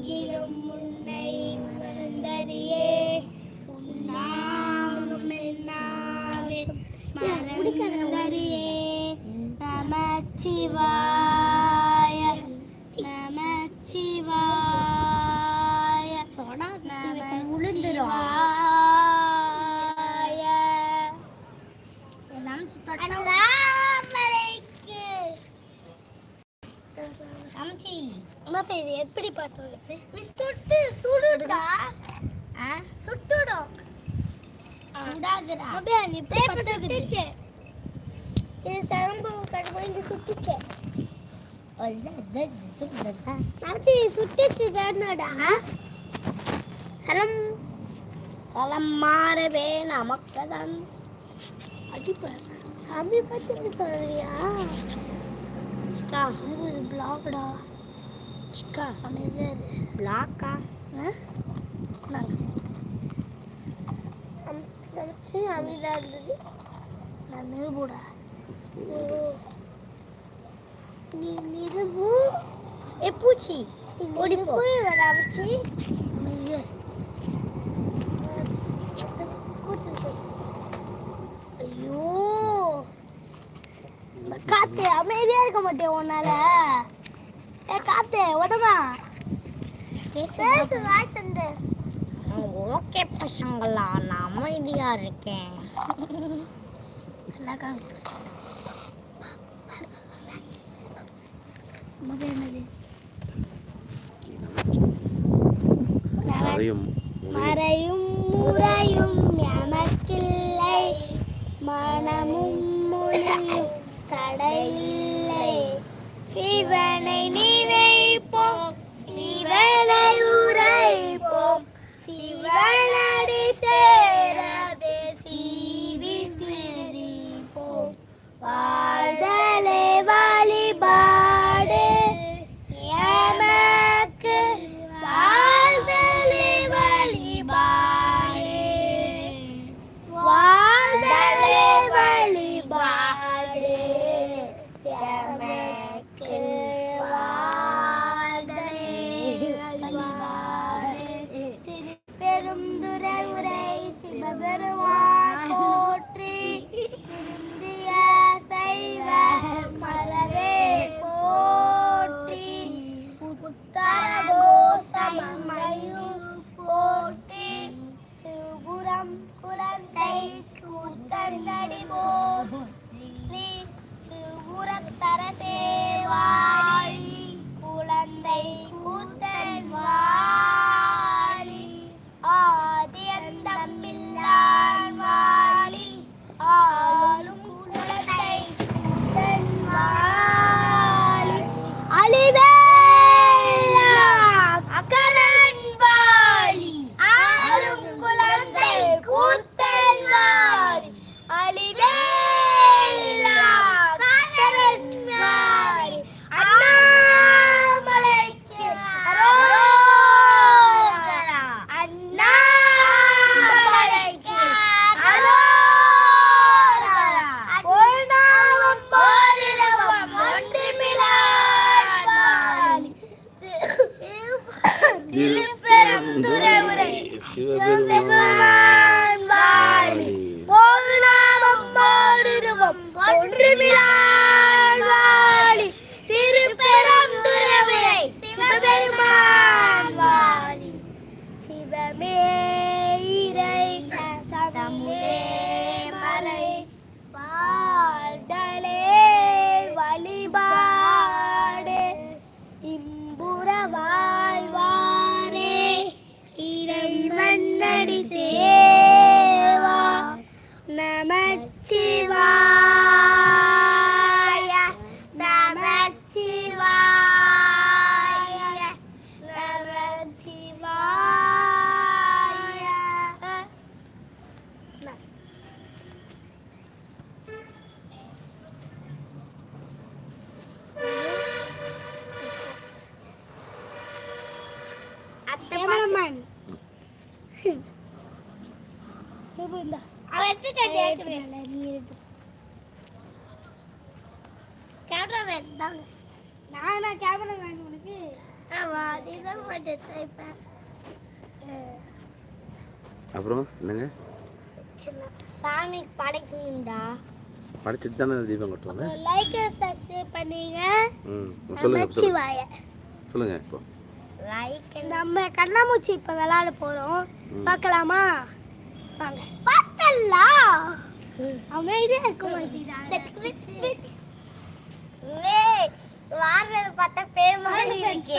എങ്കിലും ഉന്നൈ മറന്നതിയേ മറന്നതിയേ നമ ശിവായ നമ ശിവായ ശിവായ അല്ലാമലേക്ക് അമ്മച്ചി அம்மா பேர் எப்படி பார்த்தோம்? சுட்டு. சுடுடா சுட்டுடும். அப்படியே நீ பேப்பர் சுட்டுச்சு. இது சரம்பு கடுப்பு இங்க சுட்டுச்சு. நாச்சி சுட்டுச்சு தானடா. சலம் சலம் மாறவே நமக்குதான். அடிப்ப சாமி பார்த்து சொல்றியா? இது பிளாக்டா நீ நிருபு ஏ பூச்சி ஓடி போ. போய் வச்சு அமைதியாக ஐயோ காத்து அமைதியா இருக்க மாட்டேன் உன்னால காத்து வாய்த்தண்டு ஓகே பசங்களா? நான் அமைதியா இருக்கேன். மறையும் மறையும் முறையும் எமக்கில்லை மனமும் மொழியும் தடையில்லை. கூத்தங்கடி சிவபெருமான். வாழி அவன் எடுத்து நீ எடுத்து கேமராமேன் தாங்க நான் கேமராமேன் உனக்கு? இதுதான் மட்டும் தைப்பேன் அப்புறம் என்னங்க? சின்ன சாமி படைக்கணும்டா. படிச்சுட்டு தானே தீபம் கட்டுவாங்க? லைக் சப்ஸ்கிரைப் பண்ணீங்க. ம் சொல்லுங்க சொல்லுங்க. நமச்சிவாய சொல்லுங்க இப்போ. லைக் நம்ம கண்ணாமூச்சி இப்ப விளையாட போறோம். பார்க்கலாமா? வாங்க பார்த்தலாம் அமைதியா இருக்க மாட்டேங்கிறாங்க. வாடுறது பார்த்தா பேர் மாதிரி இருக்கே.